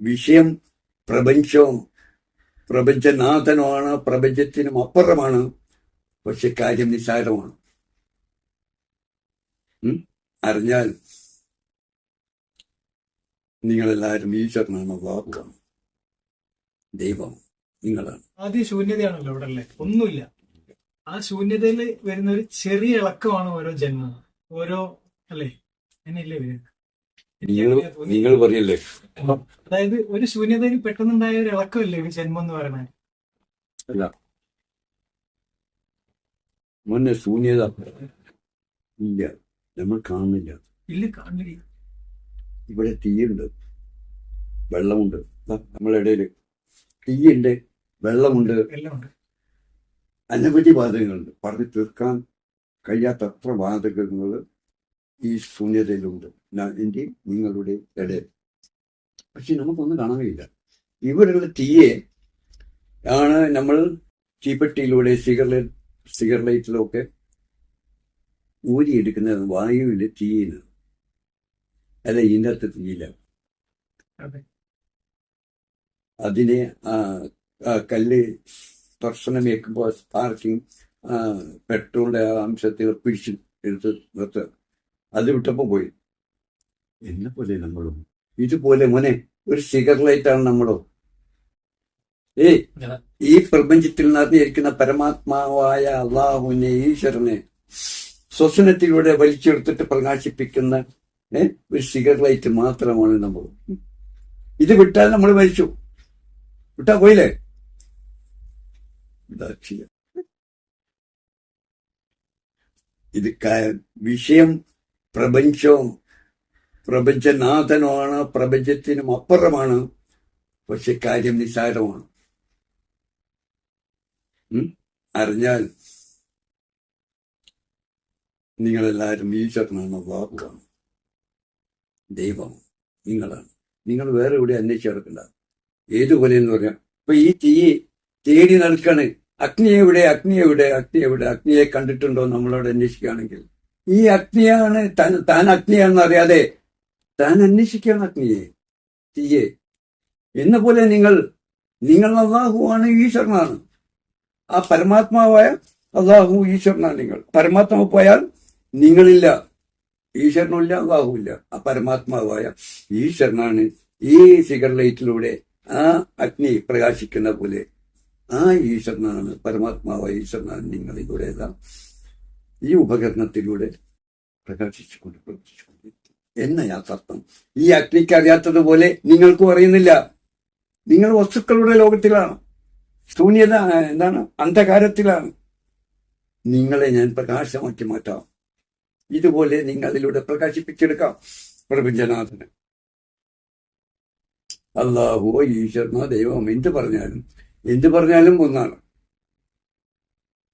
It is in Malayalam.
വിഷയം പ്രപഞ്ചവും പ്രപഞ്ചനാഥനുമാണ് പ്രപഞ്ചത്തിനും അപ്പുറമാണ് പക്ഷെ കാര്യം നിസ്സാരമാണ്? അറിഞ്ഞാൽ നിങ്ങളെല്ലാവരും ഈശ്വരനാണ് ബാബുവാണ് ദൈവം നിങ്ങളാണ്. ആദ്യം ശൂന്യതയാണല്ലോ ഇവിടെ അല്ലേ ഒന്നുമില്ല. ആ ശൂന്യതയിൽ വരുന്ന ഒരു ചെറിയ ഇളക്കമാണ് ഓരോ ജന്മം. ഓരോ അല്ലേ? എന്നല്ലേ വരുന്നത് നിങ്ങൾ നിങ്ങൾ പറയല്ലേ? അതായത് ഒരു ശൂന്യതയിൽ പെട്ടെന്നുണ്ടായ ഒരു ഇളക്കമല്ലേ ഒരു ജന്മം എന്ന് പറയുന്നത്? അല്ല. മുന്നേ ശൂന്യത ഇല്ല. നമ്മൾ കാണുന്നില്ല. ഇല്ല കാണില്ല ഇവിടെ തീയുണ്ട്. വെള്ളമുണ്ട്. നമ്മളിടയിൽ തീയുണ്ട് വെള്ളമുണ്ട്. അനവധി വാതകങ്ങളുണ്ട്. പറഞ്ഞു തീർക്കാൻ കഴിയാത്തത്ര വാതകങ്ങൾ ഈ ശൂന്യതയിലുണ്ട്. എന്റെ നിങ്ങളുടെ ഇടയിൽ. പക്ഷെ നമുക്കൊന്നും കാണാൻ കഴിയില്ല. ഇവിടെയുള്ള തീയെ ആണ് നമ്മൾ ചീപ്പെട്ടിയിലൂടെ സിഗർലൈറ്റ് സിഗർലൈറ്റിലൊക്കെ ഊരിയെടുക്കുന്ന വായുവിന്റെ തീയിൽ അല്ല ഇതിന്റെ അകത്ത് തീയില്ല അതെ. അതിനെ ആ, ആ കല്ല് സ്പർശനമേക്കുമ്പോൾ സ്പാർക്കിങ് പെട്രോളിന്റെ ആ അംശത്തെ പിടിച്ച് എടുത്ത് നിർത്തുക. അത് വിട്ടപ്പോ പോയി. എന്നെ പോലെ നമ്മളും. ഇതുപോലെ മോനെ ഒരു സിഗർ ലൈറ്റാണ് നമ്മളോ? ഏയ് ഈ പ്രപഞ്ചത്തിൽ നിറഞ്ഞിരിക്കുന്ന പരമാത്മാവായ അള്ളാഹുവിനെ ഈശ്വരനെ ശ്വസനത്തിലൂടെ വലിച്ചെടുത്തിട്ട് പ്രകാശിപ്പിക്കുന്ന ഏ, ഒരു സിഗർ ലൈറ്റ് മാത്രമാണ് നമ്മൾ. ഇത് വിട്ടാൽ നമ്മൾ മരിച്ചു. വിട്ടാ പോയില്ലേ? ഇത് വിഷയം പ്രപഞ്ചവും പ്രപഞ്ചനാഥനുമാണ് പ്രപഞ്ചത്തിനും അപ്പുറമാണ് പക്ഷെ കാര്യം നിസ്സാരമാണ്? അറിഞ്ഞാൽ നിങ്ങളെല്ലാവരും ഈശ്വരനാണ് വാക്കാണ് ദൈവം നിങ്ങളാണ്. നിങ്ങൾ വേറെ എവിടെ അന്വേഷിച്ച് കിടക്കണ്ട ഏതുപോലെ എന്ന് പറയാം. ഇപ്പൊ ഈ തീ തേടി നടക്കാണ്. അഗ്നി എവിടെ അഗ്നി എവിടെ അഗ്നി എവിടെ അഗ്നിയെ കണ്ടിട്ടുണ്ടോ നമ്മളോട് അന്വേഷിക്കുകയാണെങ്കിൽ? ഈ അഗ്നിയാണ് താൻ അഗ്നിയാണെന്ന് അറിയാതെ താൻ അന്വേഷിക്കുകയാണ് അഗ്നിയെ. തീയെ. എന്ന പോലെ നിങ്ങൾ നിങ്ങൾ അള്ളാഹുവാണ് ഈശ്വരനാണ്. ആ പരമാത്മാവായ അള്ളാഹു ഈശ്വരനാണ് നിങ്ങൾ. പരമാത്മാവ് പോയാൽ നിങ്ങളില്ല. ഈശ്വരനുമില്ല അള്ളാഹുവില്ല. ആ പരമാത്മാവായ ഈശ്വരനാണ് ഈ സിഗർ ലൈറ്റിലൂടെ ആ അഗ്നി പ്രകാശിക്കുന്ന പോലെ ആ ഈശ്വരനാണ് പരമാത്മാവായ ഈശ്വരനാണ് നിങ്ങളിലൂടെ എല്ലാം. ഈ ഉപകരണത്തിലൂടെ പ്രകാശിച്ചുകൊണ്ട് പ്രവർത്തിച്ചുകൊണ്ട് എന്ന യാഥാർത്ഥ്യം. ഈ അഗ്നിക്ക് അറിയാത്തതുപോലെ നിങ്ങൾക്കും അറിയുന്നില്ല. നിങ്ങൾ വസ്തുക്കളുടെ ലോകത്തിലാണ്. ശൂന്യത എന്താണ്? അന്ധകാരത്തിലാണ്. നിങ്ങളെ ഞാൻ പ്രകാശമാക്കി മാറ്റാം. ഇതുപോലെ നിങ്ങളിലൂടെ പ്രകാശിപ്പിച്ചെടുക്കാം. പ്രപഞ്ചനാഥന് അള്ളാഹുവോ ഈശ്വരനോ ദൈവം എന്ത് പറഞ്ഞാലും എന്ത് പറഞ്ഞാലും ഒന്നാണ്.